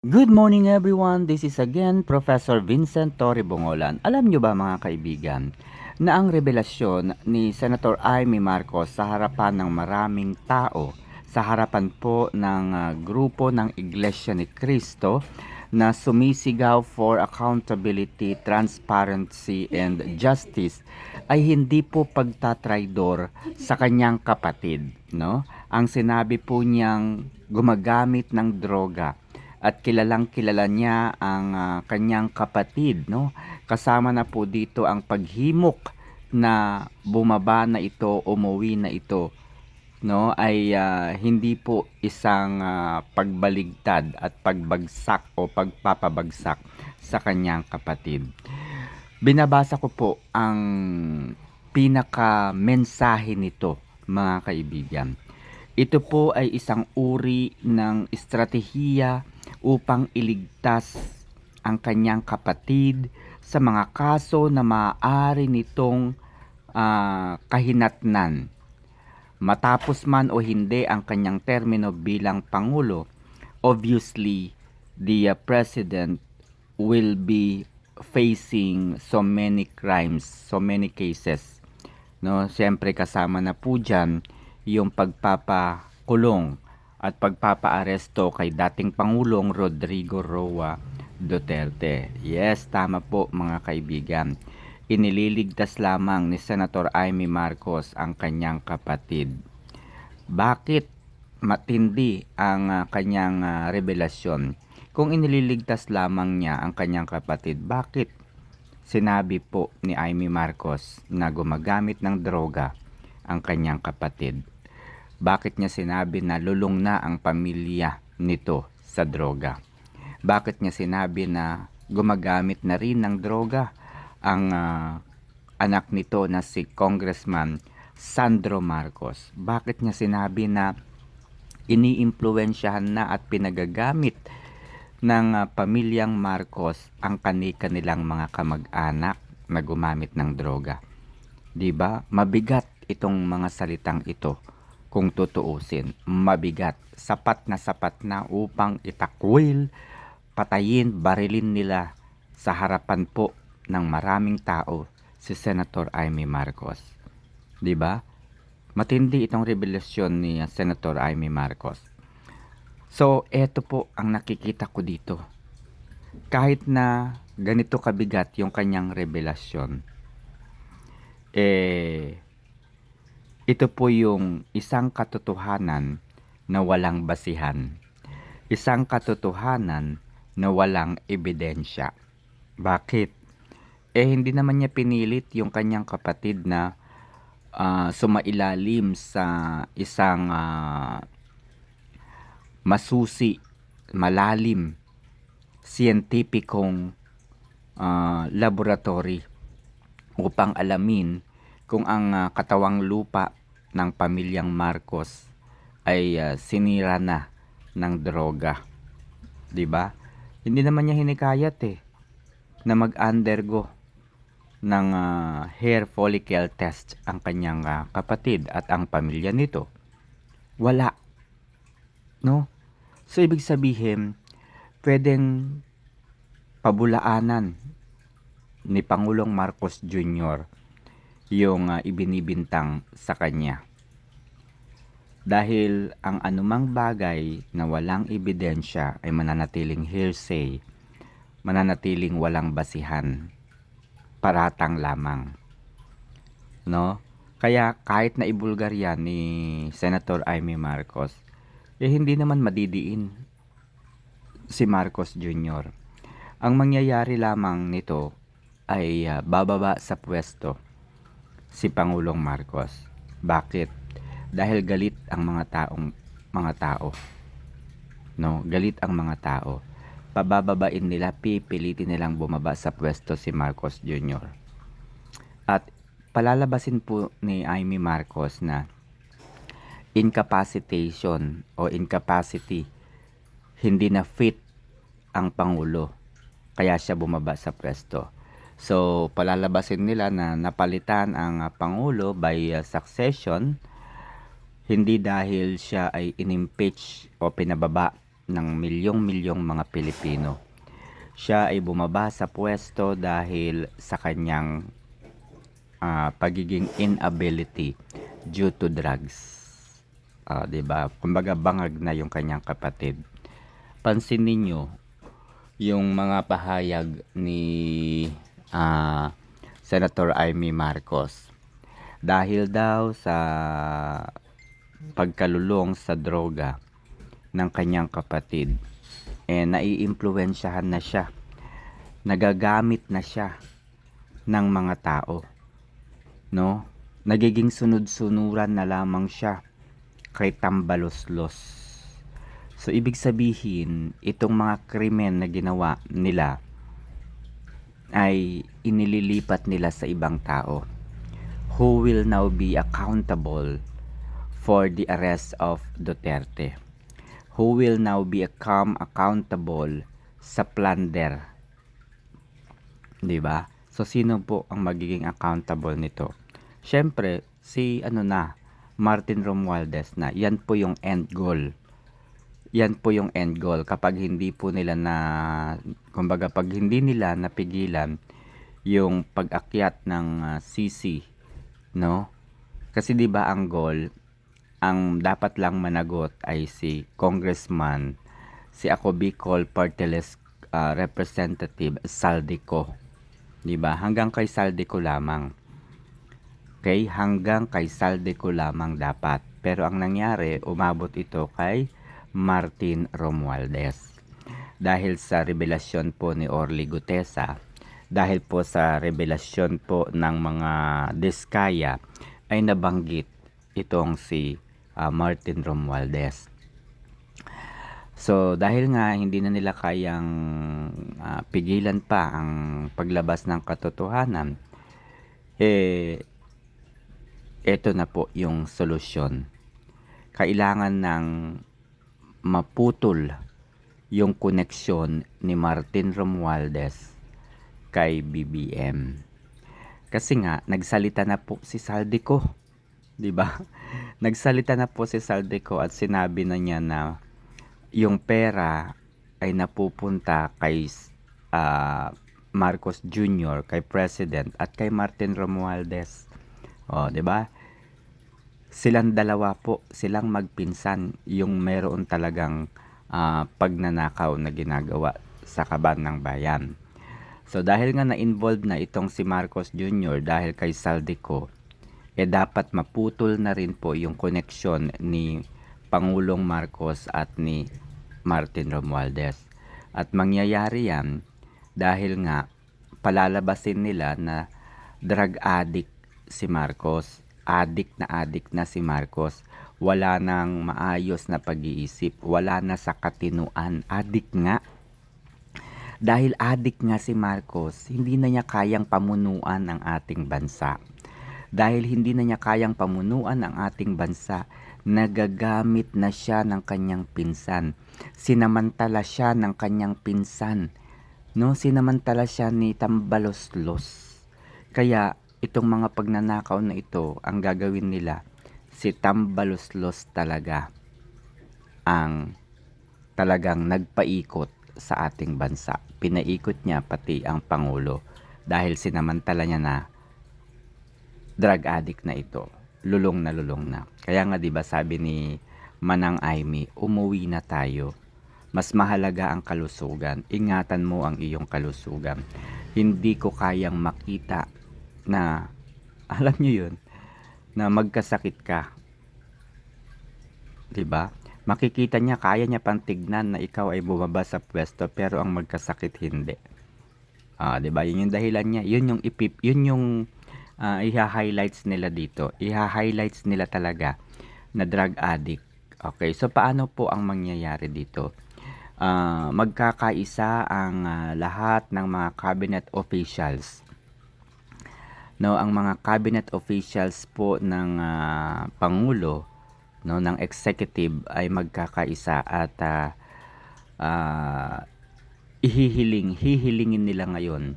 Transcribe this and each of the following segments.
Good morning everyone. This is again Professor Vincent Torre Bongolan. Alam nyo ba mga kaibigan na ang revelasyon ni Senator Amy Marcos sa harapan ng maraming tao, sa harapan po ng ah, grupo ng Iglesia ni Cristo na sumisigaw for accountability, transparency, and justice ay hindi po pagtatraidor sa kanyang kapatid, no? Ang sinabi po niyang gumagamit ng droga at kilalang kilala niya ang ah, kanyang kapatid no? Kasama na po dito ang paghimok na bumaba na ito umuwi na ito no? Ay ah, hindi po isang ah, pagbaligtad at pagbagsak o pagpapabagsak sa kanyang kapatid. Binabasa ko po ang pinaka mensahe nito mga kaibigan. Ito po ay isang uri ng estratehiya upang iligtas ang kanyang kapatid sa mga kaso na maaari nitong ah, kahinatnan. Matapos man o hindi ang kanyang termino bilang Pangulo, obviously, the uh, President will be facing so many crimes, so many cases. No, siyempre kasama na po dyan yung pagpapakulong at pagpapaaresto kay dating Pangulong Rodrigo Roa Duterte. Yes, tama po mga kaibigan. Inililigtas lamang ni Senator Amy Marcos ang kanyang kapatid. Bakit matindi ang ah, kanyang ah, revelasyon? Kung inililigtas lamang niya ang kanyang kapatid, bakit sinabi po ni Amy Marcos na gumagamit ng droga ang kanyang kapatid? Bakit niya sinabi na lulong na ang pamilya nito sa droga? Bakit niya sinabi na gumagamit na rin ng droga ang ah, anak nito na si Congressman Sandro Marcos? Bakit niya sinabi na iniimpluwensyahan na at pinagagamit ng ah, pamilyang Marcos ang kani-kanilang mga kamag-anak na gumamit ng droga? 'Di ba? Mabigat itong mga salitang ito kung tutuusin. Mabigat, sapat na sapat na upang itakwil, patayin, barilin nila sa harapan po ng maraming tao si Senator Amy Marcos. 'Di ba? Matindi itong revelasyon ni Senator Amy Marcos. So, eto po ang nakikita ko dito. Kahit na ganito kabigat yung kanyang revelasyon, eh, ito po yung isang katotohanan na walang basihan. Isang katotohanan na walang ebidensya. Bakit? Eh hindi naman niya pinilit yung kanyang kapatid na ah, sumailalim sa isang ah, masusi, malalim, siyentipikong ah, laboratory upang alamin kung ang ah, katawang lupa ng pamilyang Marcos ay ah, sinira na ng droga. 'Di ba? Hindi naman niya hinikayat eh na mag-undergo ng ah, hair follicle test ang kanyang ah, kapatid at ang pamilya nito. Wala. No? So ibig sabihin, pwedeng pabulaanan ni Pangulong Marcos Jr. yung ah, ibinibintang sa kanya. Dahil ang anumang bagay na walang ebidensya ay mananatiling hearsay, mananatiling walang basihan, paratang lamang. No? Kaya kahit na ibulgar yan ni Senator Amy Marcos, eh hindi naman madidiin si Marcos Jr. Ang mangyayari lamang nito ay ah, bababa sa pwesto si Pangulong Marcos. Bakit? Dahil galit ang mga taong mga tao. No, galit ang mga tao. Pabababain nila, pipilitin nilang bumaba sa pwesto si Marcos Jr. At palalabasin po ni Amy Marcos na incapacitation o incapacity hindi na fit ang Pangulo kaya siya bumaba sa pwesto. So, palalabasin nila na napalitan ang ah, Pangulo by ah, succession, hindi dahil siya ay inimpeach o pinababa ng milyong-milyong mga Pilipino. Siya ay bumaba sa pwesto dahil sa kanyang ah, pagiging inability due to drugs. Ah, 'di ba? Kumbaga bangag na yung kanyang kapatid. Pansin ninyo yung mga pahayag ni ah, Senator Amy Marcos. Dahil daw sa pagkalulong sa droga ng kanyang kapatid, eh naiimpluwensyahan na siya. Nagagamit na siya ng mga tao. No? Nagiging sunod-sunuran na lamang siya kay tambaloslos. So ibig sabihin, itong mga krimen na ginawa nila ay inililipat nila sa ibang tao who will now be accountable for the arrest of Duterte who will now become accountable sa plunder. 'di ba? So sino po ang magiging accountable nito? Syempre si ano na Martin Romualdez na. Yan po yung end goal. Yan po yung end goal kapag hindi po nila na kumbaga pag hindi nila napigilan yung pag-akyat ng ah, CC no? Kasi 'di ba ang goal ang dapat lang managot ay si congressman si ako Bicol Party List ah, representative Saldico. 'di ba? Hanggang kay Saldico lamang. Okay, hanggang kay Saldico lamang dapat. Pero ang nangyari, umabot ito kay Martin Romualdez. Dahil sa revelasyon po ni Orly Gutesa, dahil po sa revelasyon po ng mga Diskaya, ay nabanggit itong si ah, Martin Romualdez. So, dahil nga hindi na nila kayang ah, pigilan pa ang paglabas ng katotohanan, eh, ito na po yung solusyon. Kailangan ng maputol yung koneksyon ni Martin Romualdez kay BBM. Kasi nga, nagsalita na po si Saldico. 'di ba? Nagsalita na po si Saldico at sinabi na niya na yung pera ay napupunta kay ah, Marcos Jr., kay President at kay Martin Romualdez. O, ba? Silang dalawa po, silang magpinsan yung meron talagang ah, pagnanakaw na ginagawa sa kaban ng bayan. So dahil nga na-involved na itong si Marcos Jr. dahil kay Saldico, eh dapat maputol na rin po yung koneksyon ni Pangulong Marcos at ni Martin Romualdez. At mangyayari yan dahil nga palalabasin nila na drug addict si Marcos. Addict na addict na si Marcos. Wala nang maayos na pag-iisip. Wala na sa katinuan. Addict nga. Dahil addict nga si Marcos, hindi na niya kayang pamunuan ang ating bansa. Dahil hindi na niya kayang pamunuan ang ating bansa, nagagamit na siya ng kanyang pinsan. Sinamantala siya ng kanyang pinsan. No, sinamantala siya ni Tambaloslos. Kaya itong mga pagnanakaw na ito, ang gagawin nila, si Tambaloslos talaga ang talagang nagpaikot sa ating bansa. Pinaikot niya pati ang Pangulo dahil sinamantala niya na drug addict na ito. Lulong na lulong na. Kaya nga 'di ba sabi ni Manang Aimee, umuwi na tayo. Mas mahalaga ang kalusugan. Ingatan mo ang iyong kalusugan. Hindi ko kayang makita na alam niyo 'yun na magkasakit ka. 'Di ba? makikita niya, kaya niya pang tignan na ikaw ay bumaba sa pwesto pero ang magkasakit hindi. Ah, 'di ba? Yun yung dahilan niya. Yun yung ipip, yun yung ah, iha-highlights nila dito. Iha-highlights nila talaga na drug addict. Okay, so paano po ang mangyayari dito? Ah, magkakaisa ang ah, lahat ng mga cabinet officials. No, ang mga cabinet officials po ng ah, pangulo no ng executive ay magkakaisa at ah, ah, ihihiling hihilingin nila ngayon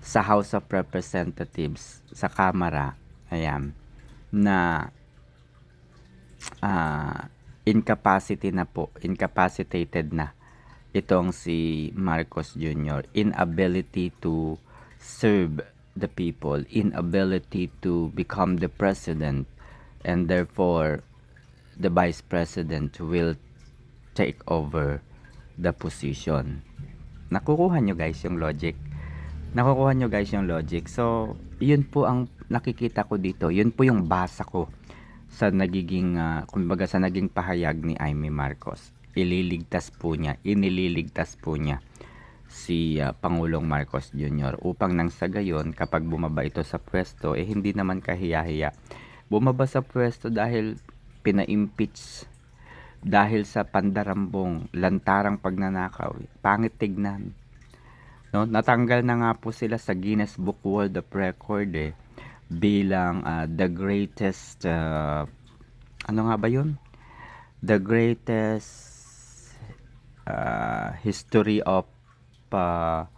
sa House of Representatives sa Kamara ayan na ah, incapacity na po, incapacitated na itong si Marcos Jr. Inability to serve the people, inability to become the president, and therefore the vice president will take over the position. Nakukuha nyo guys yung logic. Nakukuha nyo guys yung logic. So, yun po ang nakikita ko dito. Yun po yung basa ko sa nagiging, ah, kumbaga sa naging pahayag ni Amy Marcos. Ililigtas po niya, inililigtas po niya si ah, Pangulong Marcos Jr. upang nang sa gayon kapag bumaba ito sa pwesto eh hindi naman kahiya-hiya. Bumaba sa pwesto dahil pina-impeach dahil sa pandarambong lantarang pagnanakaw. Pangit tignan. No, natanggal na nga po sila sa Guinness Book World of Record eh bilang ah, the greatest ah, ano nga ba 'yun? The greatest ah, history of ah,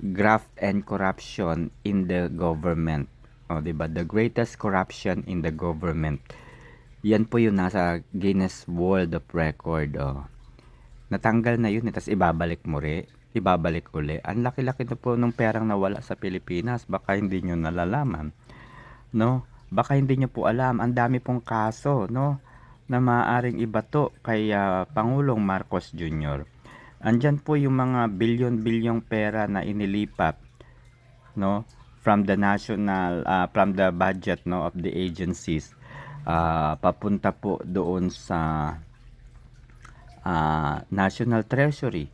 graft and corruption in the government. O, 'di ba? The greatest corruption in the government. Yan po yung nasa Guinness World of Record. Oh. Natanggal na yun, tapos ibabalik mo rin. Ibabalik uli. Ang laki-laki na po nung perang nawala sa Pilipinas. Baka hindi nyo nalalaman. No? Baka hindi nyo po alam. Ang dami pong kaso, no? Na maaaring ibato kay ah, Pangulong Marcos Jr. Andyan po yung mga bilyon-bilyong pera na inilipat, no? From the national, ah, from the budget, no? Of the agencies ah, papunta po doon sa ah, National Treasury.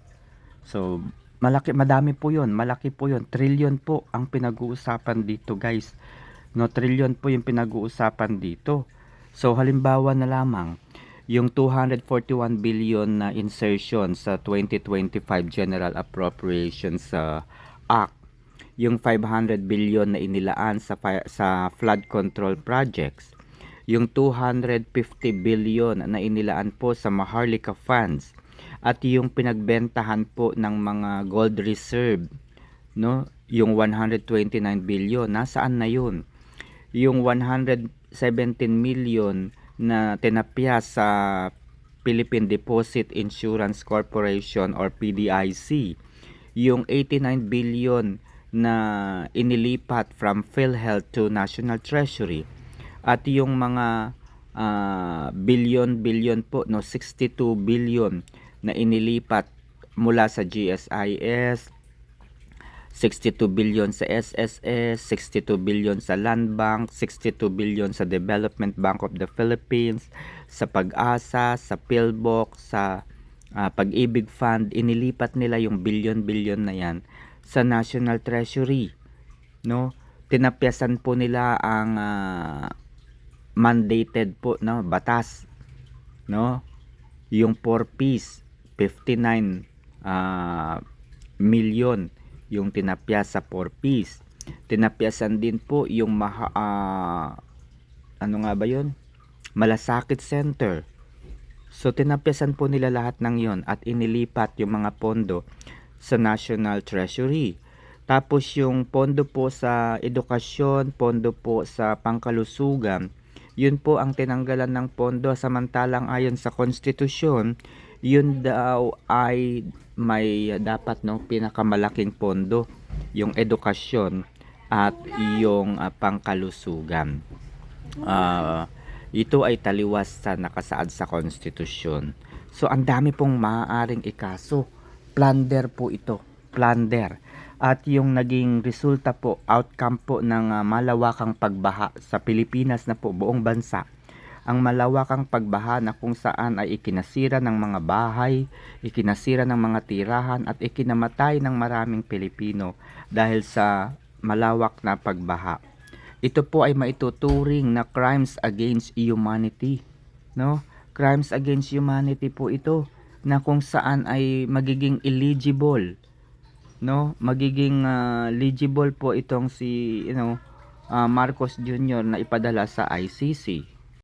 So, malaki, madami po yun. Malaki po yun. Trillion po ang pinag-uusapan dito, guys. No, trillion po yung pinag-uusapan dito. So, halimbawa na lamang, yung 241 billion na insertion sa 2025 General Appropriations sa Act, yung 500 billion na inilaan sa sa flood control projects, yung 250 billion na inilaan po sa Maharlika funds. At yung pinagbentahan po ng mga gold reserve no? Yung 129 billion nasaan na yun? Yung 117 million na tinapya sa Philippine Deposit Insurance Corporation or PDIC yung 89 billion na inilipat from PhilHealth to National Treasury. At yung mga ah, billion-billion po no 62 billion na inilipat mula sa GSIS 62 billion sa SSS, 62 billion sa Land Bank, 62 billion sa Development Bank of the Philippines, sa Pag-asa, sa PhilBox, sa ah, Pag-ibig Fund, inilipat nila yung billion-billion na yan sa National Treasury. No? Tinapyasan po nila ang ah, mandated po no batas no yung 4 piece 59 ah, million yung tinapya sa 4 piece tinapyasan din po yung maha, ah, ano nga ba yun? Malasakit center. So tinapyasan po nila lahat ng yon at inilipat yung mga pondo sa National Treasury. Tapos yung pondo po sa edukasyon pondo po sa pangkalusugan yun po ang tinanggalan ng pondo samantalang ayon sa konstitusyon yun daw ay may dapat no pinakamalaking pondo yung edukasyon at yung ah, pangkalusugan. Ah, ito ay taliwas sa nakasaad sa konstitusyon. So ang dami pong maaaring ikaso. Plunder po ito. Plunder. At yung naging resulta po, outcome po ng ah, malawakang pagbaha sa Pilipinas na po buong bansa. Ang malawakang pagbaha na kung saan ay ikinasira ng mga bahay, ikinasira ng mga tirahan at ikinamatay ng maraming Pilipino dahil sa malawak na pagbaha. Ito po ay maituturing na crimes against humanity, no? Crimes against humanity po ito na kung saan ay magiging eligible no magiging ah, legible po itong si you know ah, Marcos Jr. na ipadala sa ICC